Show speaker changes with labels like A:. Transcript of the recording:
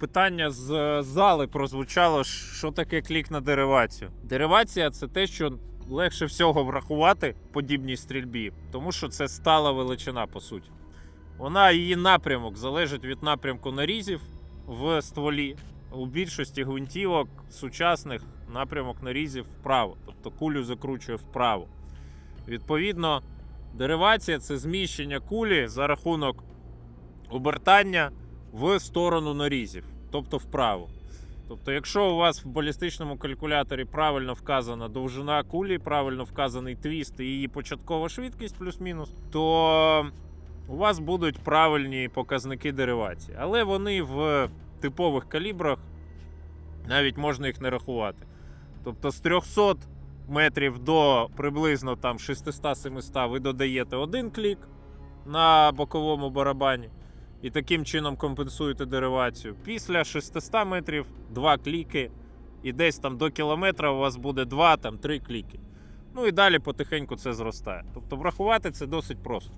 A: питання з зали прозвучало, що таке клік на деривацію. Деривація це те, що легше всього врахувати подібній стрільбі, тому що це стала величина, по суті. Вона її напрямок залежить від напрямку нарізів в стволі. У більшості гвинтівок сучасних напрямок нарізів вправо, тобто кулю закручує вправо. Відповідно, деривація це зміщення кулі за рахунок обертання в сторону нарізів, тобто вправо. Тобто, якщо у вас в балістичному калькуляторі правильно вказана довжина кулі, правильно вказаний твіст і її початкова швидкість плюс-мінус, то у вас будуть правильні показники деривації. Але вони в типових калібрах навіть можна їх не рахувати. Тобто з 300 метрів до приблизно там 600-700 ви додаєте один клік на боковому барабані і таким чином компенсуєте деривацію. Після 600 метрів два кліки, і десь там до кілометра у вас буде 2-3 кліки. Ну і далі потихеньку це зростає. Тобто врахувати це досить просто.